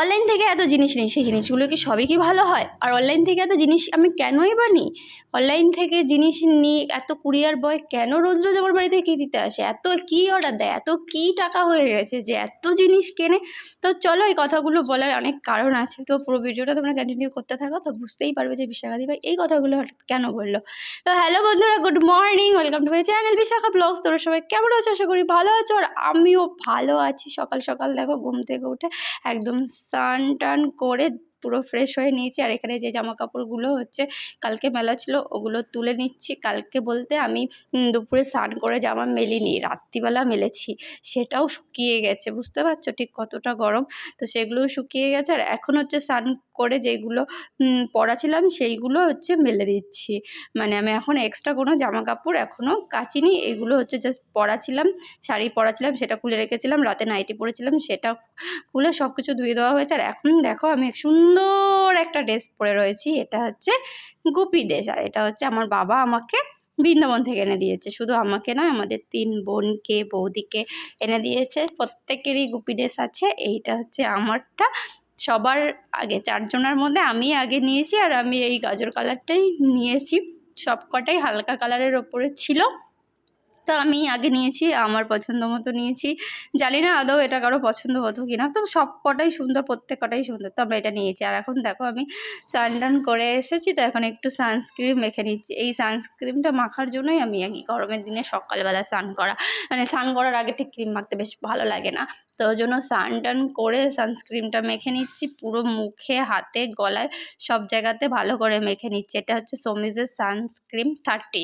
Online থেকে এত জিনিস নিই। সেই জিনিসগুলো কি সবই কি ভালো হয়? আর অনলাইন থেকে এত জিনিস আমি কেনই বা নিই? অনলাইন থেকে জিনিস নিই এত কুরিয়ার বয় কেন রোজ রোজ আমার বাড়িতে কী দিতে আসে? এত কী অর্ডার দেয়? এত কী টাকা হয়ে গেছে যে এত জিনিস কেনে? তো চলো এই কথাগুলো বলার অনেক কারণ আছে। তো পুরো ভিডিওটা তোমরা কন্টিনিউ করতে থাকো, তো বুঝতেই পারবে যে বিশাখাদি ভাই এই কথাগুলো হঠাৎ কেন বলল। তো হ্যালো বন্ধুরা good morning welcome to my channel Bishakha blogs তোমরা সবাই কেমন আছো? আশা করি ভালো আছো। আর আমিও ভালো আছি। সকাল সকাল দেখো, ঘুম থেকে উঠে একদম স্নান টান করে পুরো ফ্রেশ হয়ে নিয়েছি। আর এখানে যে জামা কাপড়গুলো হচ্ছে, কালকে মেলা ছিল, ওগুলো তুলে নিচ্ছি। কালকে বলতে আমি দুপুরে স্নান করে জামা মেলিনি, রাত্রিবেলা মেলেছি। সেটাও শুকিয়ে গেছে, বুঝতে পারছ? ঠিক কতটা গরম? তো সেগুলোও শুকিয়ে গেছে। আর এখন হচ্ছে স্নান করে যেগুলো উম, পরা ছিলাম সেইগুলো হচ্ছে মেলে দিচ্ছি। মানে আমি এখন এক্সট্রা কোনো জামা কাপড় এখনও কাচিনি এগুলো হচ্ছে জাস্ট পরা ছিলাম শাড়ি পরা ছিলাম সেটা খুলে রেখেছিলাম রাতে নাইটি পরেছিলাম সেটা খুলে সব কিছু ধুয়ে দেওয়া হয়েছে। আর এখন দেখো আমি সুন্দর একটা ড্রেস পরে রয়েছি এটা হচ্ছে গুপি ড্রেস আর এটা হচ্ছে আমার বাবা আমাকে বৃন্দাবন থেকে এনে দিয়েছে। শুধু আমাকে না আমাদের তিন বোনকে বৌদিকে এনে দিয়েছে প্রত্যেকেরই গুপি ড্রেস আছে এইটা হচ্ছে আমারটা। সবার আগে, চারজনের মধ্যে আমি আগে নিয়েছি আর আমি এই গাজর কালারটাই নিয়েছি। সব কটাই হালকা কালারের ওপরে ছিল। তো আমি আগে নিয়েছি, আমার পছন্দ মতো নিয়েছি। জানি না আদৌ এটা কারও পছন্দ হতো কি না তো সব কটাই সুন্দর প্রত্যেক কটাই সুন্দর। তো আমরা এটা নিয়েছি। আর এখন দেখো, আমি স্নান টান করে এসেছি। তো এখন একটু সানস্ক্রিম মেখে নিচ্ছি। এই সানস্ক্রিমটা মাখার জন্যই আমি এই গরমের দিনে সকালবেলা স্নান করা। মানে স্নান করার আগে ঠিক ক্রিম মাখতে বেশ ভালো লাগে না। তো ওই জন্য স্নান টান করে সানস্ক্রিনটা মেখে নিচ্ছি। পুরো মুখে, হাতে, গলায় সব জায়গাতে ভালো করে মেখে নিচ্ছি। এটা হচ্ছে সমিজের সানস্ক্রিন থার্টি।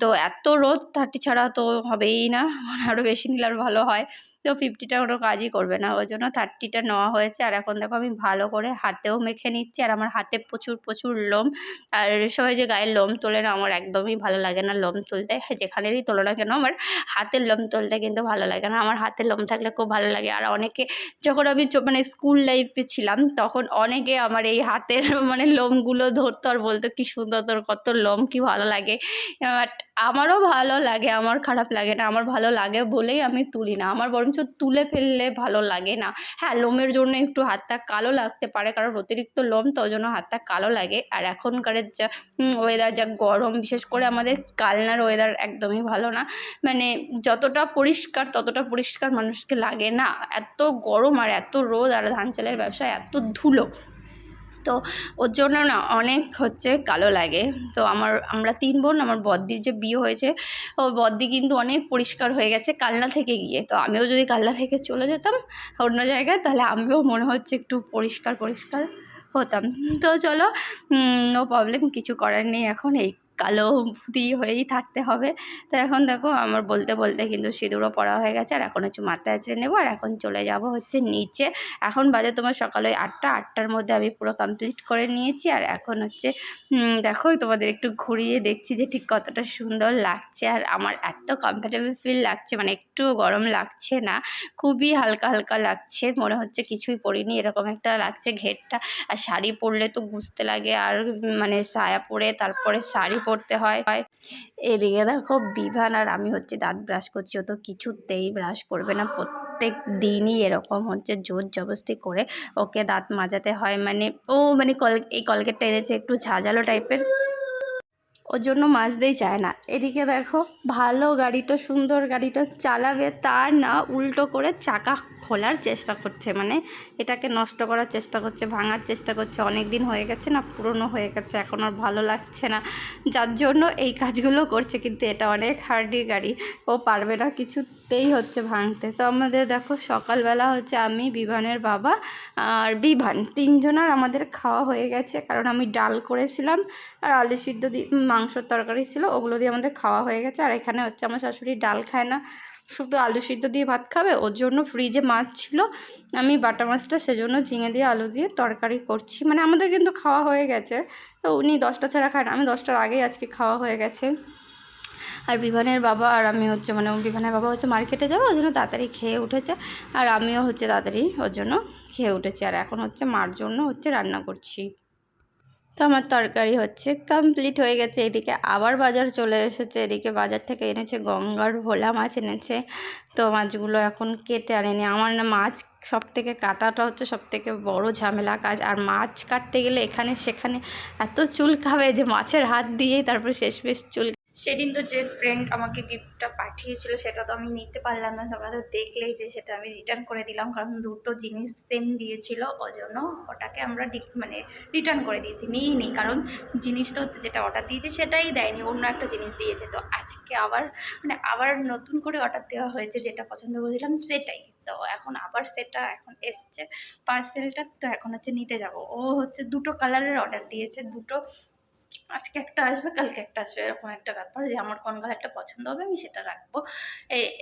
তো এত রোদ, থার্টি ছাড়া তো হবেই না। আরও বেশি নিলে আরও ভালো হয়। তো ফিফটিটা কোনো কাজই করবে না। ওই জন্য থার্টিটা নেওয়া হয়েছে। আর এখন দেখো আমি ভালো করে হাতেও মেখে নিচ্ছি। আর আমার হাতে প্রচুর প্রচুর লোম। আর সবাই যে গায়ের লোম তোলে না, আমার একদমই ভালো লাগে না লোম তুলতে। যেখানেরই তোলো না কেন, আমার হাতের লোম তুলতে কিন্তু ভালো লাগে না। আমার হাতের লোম থাকলে খুব ভালো লাগে। আর অনেকে যখন আমি মানে স্কুল লাইফে ছিলাম, তখন অনেকে আমার এই হাতের মানে লোমগুলো ধরতো আর বলতো, কি সুন্দর তোর কত লোম, কি ভালো লাগে। বাট আমারও ভালো লাগে, আমার খারাপ লাগে না, আমার ভালো লাগে বলেই আমি তুলি না। আমার বরঞ্চ তুলে ফেললে ভালো লাগে না। হ্যাঁ লোমের জন্য একটু হাতটা কালো লাগতে পারে, কারণ অতিরিক্ত লোম তো ওই জন্য হাতটা কালো লাগে। আর এখনকারের যা ওয়েদার যা গরম, বিশেষ করে আমাদের কালনার ওয়েদার একদমই ভালো না। মানে যতটা পরিষ্কার, ততটা পরিষ্কার মানুষকে লাগে না, এত গরম আর এত রোদ আর ধান চালের ব্যবসা, এত ধুলো। তো ওর জন্য না অনেক হচ্ছে কালো লাগে। তো আমার, আমরা তিন বোন, আমার বদ্দির যে বিয়ে হয়েছে, ও বদ্দি কিন্তু অনেক পরিষ্কার হয়ে গেছে কালনা থেকে গিয়ে। তো আমিও যদি কালনা থেকে চলে যেতাম অন্য জায়গায়, তাহলে আমিও মনে হচ্ছে একটু পরিষ্কার পরিষ্কার হতাম। তো চলো নো প্রবলেম কিছু করার নেই এখন, এই কালো ভূতি হয়েই থাকতে হবে। তো এখন দেখো আমার বলতে বলতে কিন্তু সিঁদুরও পড়া হয়ে গেছে আর এখন হচ্ছে মাথায় আঁচড়ে নেব আর এখন চলে যাব হচ্ছে নিচে। এখন বাজে তোমার সকাল ওই আটটা, আটটার মধ্যে আমি পুরো কমপ্লিট করে নিয়েছি আর এখন হচ্ছে দেখো তোমাদের একটু ঘুরিয়ে দেখছি যে ঠিক কতটা সুন্দর লাগছে আর আমার এত কমফর্টেবল ফিল লাগছে মানে একটু গরম লাগছে না, খুবই হালকা হালকা লাগছে, মনে হচ্ছে কিছুই পরিনি, এরকম একটা লাগছে ঘেরটা। আর শাড়ি পরলে তো গুছতে লাগে আর মানে সায়া পরে তারপরে শাড়ি হয় হয়। এদিকে দেখো বিভান আর আমি হচ্ছে দাঁত ব্রাশ করছি। ও তো কিছুতেই ব্রাশ করবে না। প্রত্যেক দিনই এরকম হচ্ছে জোর জবস্তি করে ওকে দাঁত মাজাতে হয়। মানে ও মানে কল, এই কলকেটটা এনেছে একটু ঝাঁঝালো টাইপের ওর জন্য মাজতেই চায় না। এদিকে দেখো, ভালো গাড়িটা, সুন্দর গাড়িটা চালাবে, তার না উল্টো করে চাকা খোলার চেষ্টা করছে। মানে এটাকে নষ্ট করার চেষ্টা করছে, ভাঙার চেষ্টা করছে। অনেক দিন হয়ে গেছে না, পুরনো হয়ে গেছে, এখন আর ভালো লাগছে না। যার জন্য এই কাজগুলো করছে, কিন্তু এটা অনেক হার্ডি গাড়ি। ও পারবে না কিছুতেই হচ্ছে ভাঙতে। তো আমাদের দেখো সকালবেলা হচ্ছে আমি, বিভানের বাবা আর বিভান তিনজনার আমাদের খাওয়া হয়ে গেছে। কারণ আমি ডাল করেছিলাম আর আলু সিদ্ধ দিয়ে মাংসর তরকারি ছিল, ওগুলো দিয়ে আমাদের খাওয়া হয়ে গেছে। আর এখানে হচ্ছে আমার শাশুড়ি ডাল খায় না। শুধু আলু সিদ্ধ দিয়ে ভাত খাবে, ওর জন্য ফ্রিজে মাছ ছিল। আমি বাটা মাছটা সেজন্য ঝিঙে দিয়ে আলু দিয়ে তরকারি করছি। মানে আমাদের কিন্তু খাওয়া হয়ে গেছে। তো উনি দশটা ছাড়া খায় না। আমি দশটার আগেই আজকে খাওয়া হয়ে গেছে। আর বিভানের বাবা আর আমি হচ্ছে মানে বিভানের বাবা হচ্ছে মার্কেটে যাব, ওই জন্য তাড়াতাড়ি খেয়ে উঠেছে। আর আমিও হচ্ছে তাড়াতাড়ি ওর জন্য খেয়ে উঠেছি। আর এখন হচ্ছে মার জন্য হচ্ছে রান্না করছি। তো আমার তরকারি হচ্ছে কমপ্লিট হয়ে গেছে। এদিকে আবার বাজার চলে এসেছে। এদিকে বাজার থেকে এনেছে গঙ্গার ভোলা মাছ এনেছে। তো মাছগুলো এখন কেটে আনেনি আমার না মাছ সব থেকে কাটাটা হচ্ছে সব থেকে বড়ো ঝামেলা কাজ। আর মাছ কাটতে গেলে এখানে সেখানে এত চুল খাবে যে মাছের হাত দিয়েই তারপর শেষ বেশ চুল সেদিন তো যে ফ্রেন্ড আমাকে গিফটটা পাঠিয়েছিল, সেটা তো আমি নিতে পারলাম না। তোমরা তো দেখলেই যে সেটা আমি রিটার্ন করে দিলাম, কারণ দুটো জিনিস সেম দিয়েছিল জন্য ওটাকে আমরা মানে রিটার্ন করে দিয়েছি। নিই নি কারণ জিনিসটা হচ্ছে যেটা অর্ডার দিয়েছে সেটাই দেয়নি, অন্য একটা জিনিস দিয়েছে। তো আজকে আবার মানে আবার নতুন করে অর্ডার দেওয়া হয়েছে যেটা পছন্দ করেছিলাম, সেটাই। তো এখন আবার সেটা এখন এসছে পার্সেলটা তো এখন হচ্ছে নিতে যাব। ও হচ্ছে দুটো কালারের অর্ডার দিয়েছে, দুটো আজকে একটা আসবে, কালকে একটা আসবে, এরকম একটা ব্যাপার যে আমার কোন কালারটা পছন্দ হবে আমি সেটা রাখব।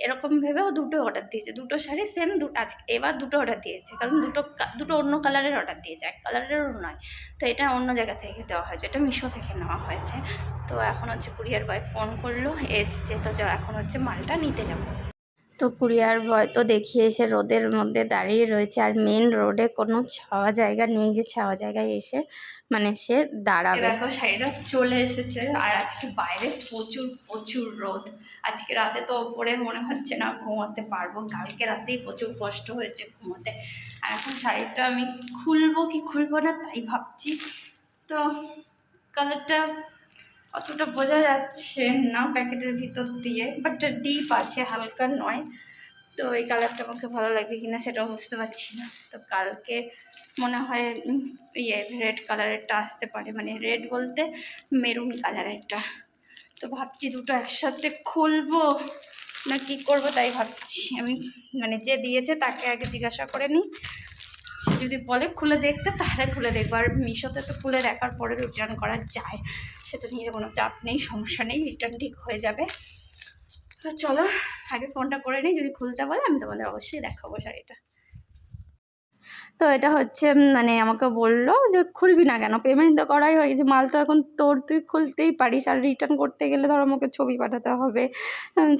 এরকম ভেবেও দুটো অর্ডার দিয়েছে, দুটো শাড়ি সেম দু, আজকে এবার দুটো অর্ডার দিয়েছে, কারণ দুটো দুটো অন্য কালারের অর্ডার দিয়েছে, এক কালারেরও নয়। তো এটা অন্য জায়গা থেকে দেওয়া হয়েছে, এটা মিশো থেকে নেওয়া হয়েছে। তো এখন হচ্ছে কুরিয়ার বয় ফোন করল, এসছে, তো এখন হচ্ছে মালটা নিতে যাব। তো কুরিয়ার ভয় তো দেখিয়ে এসে রোদের মধ্যে দাঁড়িয়ে রয়েছে। আর মেন রোডে কোনো ছাওয়া জায়গা নেই যে ছাওয়া জায়গায় এসে মানে সে দাঁড়াবে। দেখো শাড়িটা চলে এসেছে। আর আজকে বাইরে প্রচুর প্রচুর রোদ। আজকে রাতে তো ওপরে মনে হচ্ছে না ঘুমাতে পারব। কালকে রাতেই প্রচুর কষ্ট হয়েছে ঘুমোতে। আর এখন শাড়িটা আমি খুলবো কি খুলবো না তাই ভাবছি। তো কালারটা অতটা বোঝা যাচ্ছে না প্যাকেটের ভিতর দিয়ে বাট ডিপ আছে, হালকা নয়। তো এই কালারটা আমাকে ভালো লাগবে কিনা সেটাও বুঝতে পারছি না। তো কালকে মনে হয় ইয়ে রেড কালারেরটা আসতে পারে। মানে রেড বলতে মেরুন কালারেরটা তো ভাবছি দুটো একসাথে খুলবো না কি করব তাই ভাবছি। আমি মানে যে দিয়েছে তাকে আগে জিজ্ঞাসা করে নিই। যদি বলে খুলে দেখতে, তাহলে খুলে দেখব। আর মিশোতে তো খুলে দেখার পরে রিটার্ন করা যায়। সেটা নিয়ে কোনো চাপ নেই, সমস্যা নেই রিটার্ন ঠিক হয়ে যাবে। তো চলো, আগে ফোনটা করে নিই, যদি খুলতে বলে, আমি তোমাদের অবশ্যই দেখাবো শাড়িটা। তো এটা হচ্ছে মানে আমাকে বলল যে, খুলবি না কেন? পেমেন্ট তো করাই হয়ে গেছে মাল তো এখন তোর, তুই খুলতেই পারিস। আর রিটার্ন করতে গেলে ধর আমাকে ছবি পাঠাতে হবে।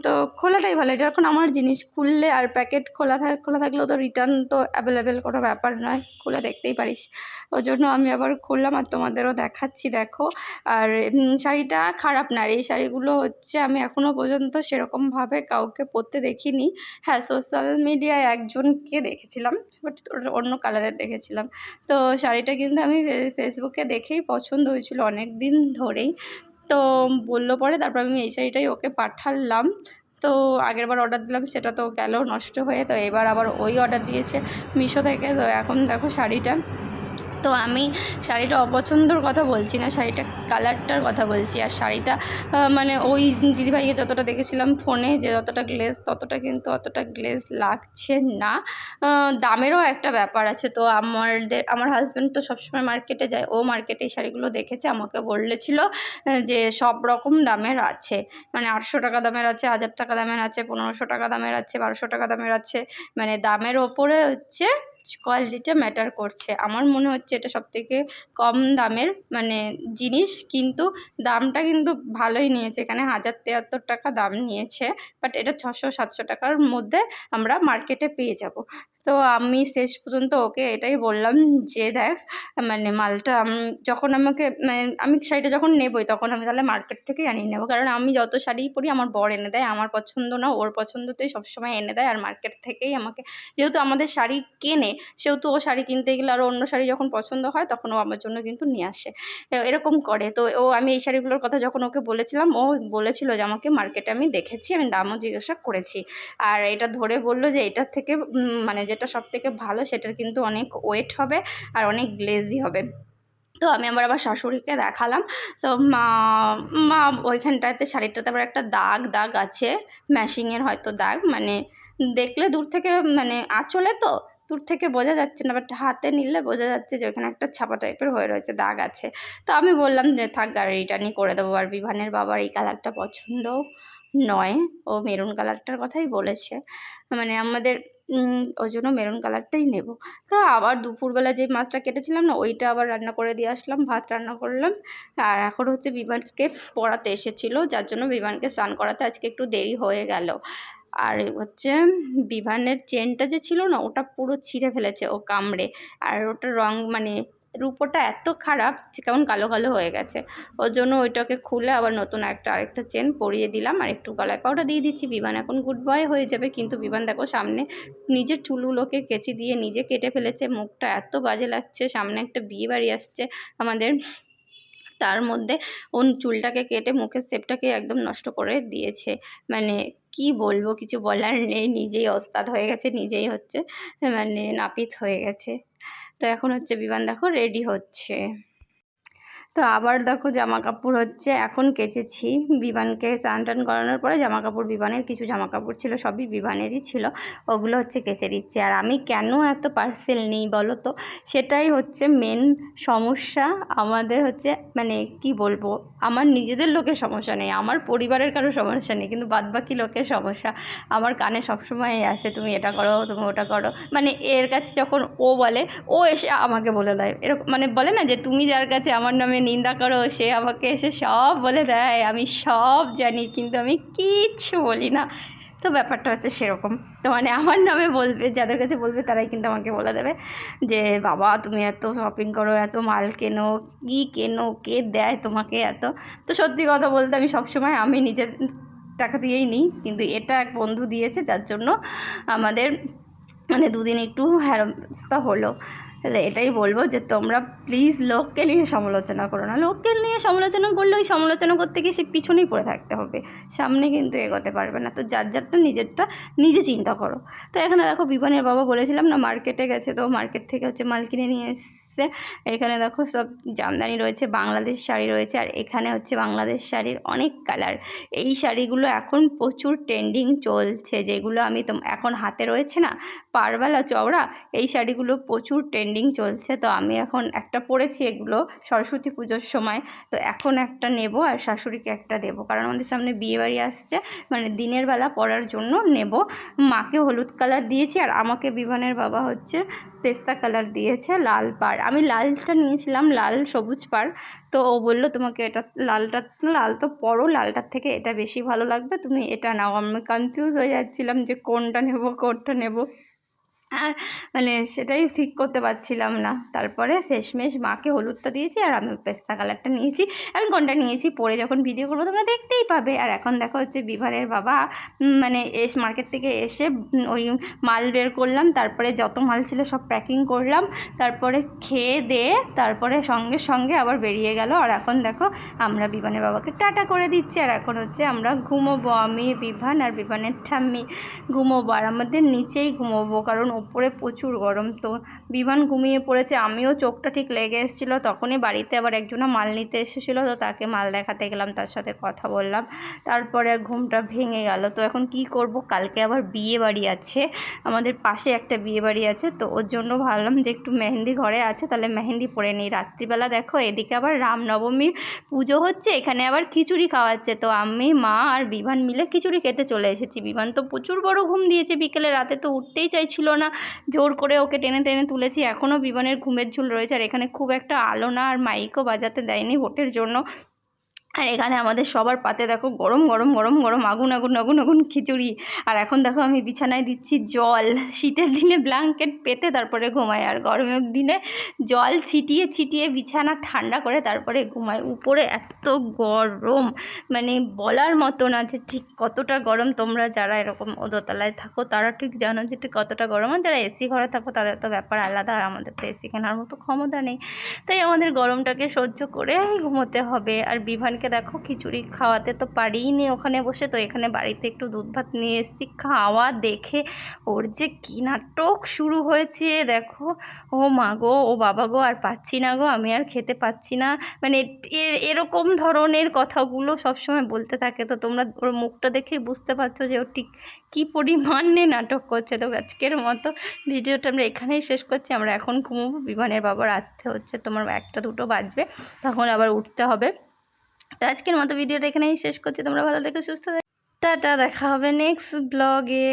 তো খোলাটাই ভালো। এটা এখন আমার জিনিস। খুললে আর প্যাকেট খোলা থাক, খোলা থাকলেও তো রিটার্ন তো অ্যাভেলেবেল কোনো ব্যাপার নয়। খুলে দেখতেই পারিস। ওই জন্য আমি আবার খুললাম আর তোমাদেরও দেখাচ্ছি, দেখো। আর শাড়িটা খারাপ না এই শাড়িগুলো হচ্ছে আমি এখনও পর্যন্ত সেরকমভাবে কাউকে পরতে দেখিনি। হ্যাঁ সোশ্যাল মিডিয়ায় একজনকে দেখেছিলাম। বাট অন্য কালারের দেখেছিলাম। তো শাড়িটা কিন্তু আমি ফেসবুকে দেখেই পছন্দ হয়েছিল অনেক দিন ধরেই। তো বলল পরে, তারপর আমি এই শাড়িটাই ওকে পাঠালাম। তো আগেরবার অর্ডার দিলাম, সেটা তো গেল, নষ্ট হয়ে, তো এবার আবার ওই অর্ডার দিয়েছে মিশো থেকে। তো এখন দেখো শাড়িটা। তো আমি শাড়িটা অপছন্দর কথা বলছি না শাড়িটা কালারটার কথা বলছি। আর শাড়িটা মানে ওই দিদিভাইকে যতটা দেখেছিলাম ফোনে যে যতটা গ্লেজ ততটা কিন্তু অতটা গ্লেজ লাগছে না। দামেরও একটা ব্যাপার আছে। তো আমাদের আমার হাজব্যান্ড তো সবসময় মার্কেটে যায়। ও মার্কেটে এই শাড়িগুলো দেখেছে আমাকে বলেছিল আহ, যে সব রকম দামের আছে। মানে আটশো টাকা দামের আছে হাজার টাকা দামের আছে পনেরোশো টাকা দামের আছে বারোশো টাকা দামের আছে। মানে দামের ওপরে হচ্ছে কোয়ালিটিটা ম্যাটার করছে। আমার মনে হচ্ছে এটা সবথেকে কম দামের মানে জিনিস, কিন্তু দামটা কিন্তু ভালোই নিয়েছে। এখানে হাজার তিয়াত্তর টাকা দাম নিয়েছে বাট এটা ছশো সাতশো টাকার মধ্যে আমরা মার্কেটে পেয়ে যাব। তো আমি শেষ পর্যন্ত ওকে এটাই বললাম যে, দেখ মানে মালটা যখন আমাকে মানে আমি শাড়িটা যখন নেবই, তখন আমি তাহলে মার্কেট থেকেই আনিয়ে নেব। কারণ আমি যত শাড়িই পরি, আমার বর এনে দেয়, আমার পছন্দ না, ওর পছন্দতেই সবসময় এনে দেয় আর মার্কেট থেকেই আমাকে। যেহেতু আমাদের শাড়ি কেনে, সেহেতু ও শাড়ি কিনতে গেলে আরও অন্য শাড়ি যখন পছন্দ হয়, তখন ও আমার জন্য কিন্তু নিয়ে আসে। এরকম করে। তো ও, আমি এই শাড়িগুলোর কথা যখন ওকে বলেছিলাম, ও বলেছিল যে, আমাকে মার্কেটে আমি দেখেছি, আমি দামও জিজ্ঞাসা করেছি। আর এটা ধরে বলল যে, এটার থেকে মানে মানে যেটা সব থেকে ভালো সেটার কিন্তু অনেক ওয়েট হবে আর অনেক গ্লেজি হবে। তো আমি আবার আবার শাশুড়িকে দেখালাম। তো মা মা ওইখানটাতে শাড়িটাতে আবার একটা দাগ দাগ আছে ম্যাশিংয়ের হয়তো দাগ মানে দেখলে দূর থেকে মানে আঁচলে তো, দূর থেকে বোঝা যাচ্ছে না বাট হাতে নিলে বোঝা যাচ্ছে যে ওখানে একটা ছাপা টাইপের হয়ে রয়েছে, দাগ আছে। তো আমি বললাম যে থাক গাড়ি রিটার্নই করে দেবো। আর বিভানের বাবার এই কালারটা পছন্দ নয়, ও মেরুন কালারটার কথাই বলেছে। মানে আমাদের ওই জন্য মেরুন কালারটাই নেব। তো আবার দুপুরবেলা যে মাছটা কেটেছিলাম না, ওইটা আবার রান্না করে দিয়ে আসলাম, ভাত রান্না করলাম। আর এখন হচ্ছে বিমানকে পড়াতে এসেছিল, যার জন্য বিমানকে স্নান করাতে আজকে একটু দেরি হয়ে গেল। আর হচ্ছে বিমানের চেনটা যে ছিল না, ওটা পুরো ছিঁড়ে ফেলেছে ও কামড়ে। আর ওটা রং মানে রূপোটা এত খারাপ যে কেমন কালো কালো হয়ে গেছে। ওর জন্য ওইটাকে খুলে আবার নতুন একটা আরেকটা চেন পরিয়ে দিলাম আর একটু গলায় পাউডার দিয়ে দিচ্ছি। বিমান এখন গুড বয় হয়ে যাবে, কিন্তু বিমান দেখো সামনে নিজের চুলগুলোকে কেচি দিয়ে নিজে কেটে ফেলেছে। মুখটা এত বাজে লাগছে, সামনে একটা বিয়ে বাড়ি আসছে আমাদের। তার মধ্যে ওর চুলটাকে কেটে মুখের শেপটাকে একদম নষ্ট করে দিয়েছে। মানে কি বলব, কিছু বলার নেই, নিজেই ওস্তাদ হয়ে গেছে, নিজেই হচ্ছে মানে নাপিত হয়ে গেছে। তো এখন হচ্ছে বিমান দেখো রেডি হচ্ছে। তো আবার দেখো জামা কাপড় হচ্ছে, এখন কেচেছি। বিমানকে স্নান টান করানোর পরে জামা কাপড় বিমানের কিছু জামা কাপড় ছিল, সবই বিমানেরই ছিল, ওগুলো হচ্ছে কেচে দিচ্ছে। আর আমি কেন এত পার্সেল নিই বলো তো? সেটাই হচ্ছে মেন সমস্যা। আমাদের হচ্ছে মানে কি বলব? আমার নিজেদের লোকের সমস্যা নেই, আমার পরিবারের কারও সমস্যা নেই, কিন্তু বাদবাকি লোকের সমস্যা। আমার কানে সবসময় আসে, তুমি এটা করো, তুমি ওটা করো। মানে এর কাছে যখন ও বলে, ও এসে আমাকে বলে দেয়। এরকম মানে বলে না যে, তুমি যার কাছে আমার নামে নিন্দা করো, সে আমাকে এসে সব বলে দেয়। আমি সব জানি, কিন্তু আমি কিচ্ছু বলি না। তো ব্যাপারটা হচ্ছে সেরকম। তো মানে আমার নামে বলবে, যাদের কাছে বলবে, তারাই কিন্তু আমাকে বলে দেবে যে, বাবা, তুমি এত শপিং করো, এত মাল কেনো, কী কেনো, কে দেয় তোমাকে এত? তো সত্যি কথা বলতে আমি সবসময়, আমি নিজের টাকা দিয়েই নিই। কিন্তু এটা এক বন্ধু দিয়েছে, যার জন্য আমাদের মানে দুদিন একটু হেরস্তা হলো। তাহলে এটাই বলব যে তোমরা প্লিজ লোককে নিয়ে সমালোচনা করো না। লোককে নিয়ে সমালোচনা করলে ওই সমালোচনা করতে গিয়ে সে পিছনেই পড়ে থাকতে হবে। সামনে কিন্তু এগোতে পারবে না। তো যার যারটা নিজেরটা নিজে চিন্তা করো। তো এখানে দেখো বিমানের বাবা বলেছিলাম না, মার্কেটে গেছে তো মার্কেট থেকে হচ্ছে মাল কিনে নিয়ে এসছে। এখানে দেখো সব জামদানি রয়েছে, বাংলাদেশ শাড়ি রয়েছে, আর এখানে হচ্ছে বাংলাদেশ শাড়ির অনেক কালার। এই শাড়িগুলো এখন প্রচুর ট্রেন্ডিং চলছে, যেগুলো আমি এখন হাতে রয়েছে না পারবালা চওড়া, এই শাড়িগুলো প্রচুর ট্রেন্ডিং চলছে। তো আমি এখন একটা পড়েছি এগুলো, সরস্বতী পুজোর সময়। তো এখন একটা নেব আর শাশুড়িকে একটা দেবো। কারণ আমাদের সামনে বিয়েবাড়ি আসছে মানে দিনের বেলা পরার জন্য নেব। মাকে হলুদ কালার দিয়েছি আর আমাকে বিমানের বাবা হচ্ছে পেস্তা কালার দিয়েছে, লাল পাড়। আমি লালটা নিয়েছিলাম, লাল সবুজ পাড়। তো ও বলল, তোমাকে এটা লালটা, লাল তো পরো লালটার থেকে এটা বেশি ভালো লাগবে। তুমি এটা নাও। আমি কনফিউজ হয়ে যাচ্ছিলাম যে কোনটা নেব কোনটা নেব। আর মানে সেটাই ঠিক করতে পারছিলাম না। তারপরে শেষমেশ মাকে হলুদটা দিয়েছি আর আমি পেস্তা কালারটা নিয়েছি। আমি কোনটা নিয়েছি? পরে যখন ভিডিও করব তোমরা দেখতেই পাবে। আর এখন দেখো হচ্ছে বিভারের বাবা মানে এস মার্কেট থেকে এসে ওই মাল বের করলাম। তারপরে যত মাল ছিল সব প্যাকিং করলাম। তারপরে খেয়ে দিয়ে তারপরে সঙ্গে সঙ্গে আবার বেরিয়ে গেল। আর এখন দেখো আমরা বিভানের বাবাকে টাটা করে দিচ্ছি। আর এখন হচ্ছে আমরা ঘুমোবো আমি, বিভান আর বিভানের ঠাম্মি। ঘুমোবো আর আমাদের নিচেই ঘুমোবো। কারণ ওপরে প্রচুর গরম তো। বিমান ঘুমিয়ে পড়েছে, আমিও চোখটা ঠিক লেগে এসেছিল, তখনই বাড়িতে আবার একজনা মাল নিতে এসেছিল, তো তাকে মাল দেখাতে গেলাম, তার সাথে কথা বললাম। তারপরে ঘুমটা ভেঙে গেল, তো এখন কি করব? কালকে আবার বিয়ে বাড়ি আছে, আমাদের পাশে একটা বিয়ে বাড়ি আছে, তো ওর জন্য ভাবলাম যে একটু মেহেন্দি ঘরে আছে, তাহলে মেহেন্দি পরে নিই। রাত্রিবেলা দেখো, এদিকে আবার রামনবমীর পুজো হচ্ছে, এখানে আবার খিচুড়ি খাওয়াচ্ছে, তো আমি, মা আর বিমান মিলে খিচুড়ি খেতে চলে এসেছি। বিমান তো প্রচুর বড় ঘুম দিয়েছে, বিকেলে রাতে তো উঠতেই চাইছিল না। জোর করে ওকে টেনে টেনে তুলেছি। এখনও বিমানের ঘুমের ঝুল রয়েছে আর এখানে খুব একটা আলো না আর মাইকও বাজাতে দেয়নি ভোটের জন্য। আর এখানে আমাদের সবার পাতে দেখো গরম গরম গরম গরম, আগুন আগুন আগুন আগুন খিচুড়ি। আর এখন দেখো আমি বিছানায় দিচ্ছি জল। শীতের দিনে ব্ল্যাঙ্কেট পেতে তারপরে ঘুমাই। আর গরমের দিনে জল ছিটিয়ে ছিটিয়ে বিছানা ঠান্ডা করে তারপরে ঘুমাই। উপরে এত গরম মানে বলার মতো না যে ঠিক কতটা গরম। তোমরা যারা এরকম দোতলায় থাকো, তারা ঠিক জানো যে ঠিক কতটা গরম। আর যারা এসি ঘরে থাকো, তাদের তো ব্যাপার আলাদা। আর আমাদের তো এসি কেনার মতো ক্ষমতা নেই। তাই আমাদের গরমটাকে সহ্য করে ঘুমোতে হবে। আর বিভানকে দেখো খিচুড়ি খাওয়াতে তো পারিই নি ওখানে বসে। তো এখানে বাড়িতে একটু দুধ ভাত নিয়ে এসেছি। খাওয়া দেখে ওর যে কী নাটক শুরু হয়েছে দেখো। ও মা গো, ও বাবা গো, আর পাচ্ছি না গো, আমি আর খেতে পাচ্ছি না। মানে এরকম ধরনের কথাগুলো সবসময় বলতে থাকে। তো তোমরা ওর মুখটা দেখেই বুঝতে পারছ যে ও ঠিক কী পরিমাণে নাটক করছে। তো আজকের মতো ভিডিওটা আমরা এখানেই শেষ করছি। আমরা এখন ঘুমোবো, বিমানের বাবার আসতে হচ্ছে। তোমার একটা দুটো বাজবে, তখন আবার উঠতে হবে। তো আজকের মতো ভিডিওটা এখানেই শেষ করছি। তোমরা ভালো দেখো সুস্থ টাটা, দেখা হবে নেক্সট ব্লগে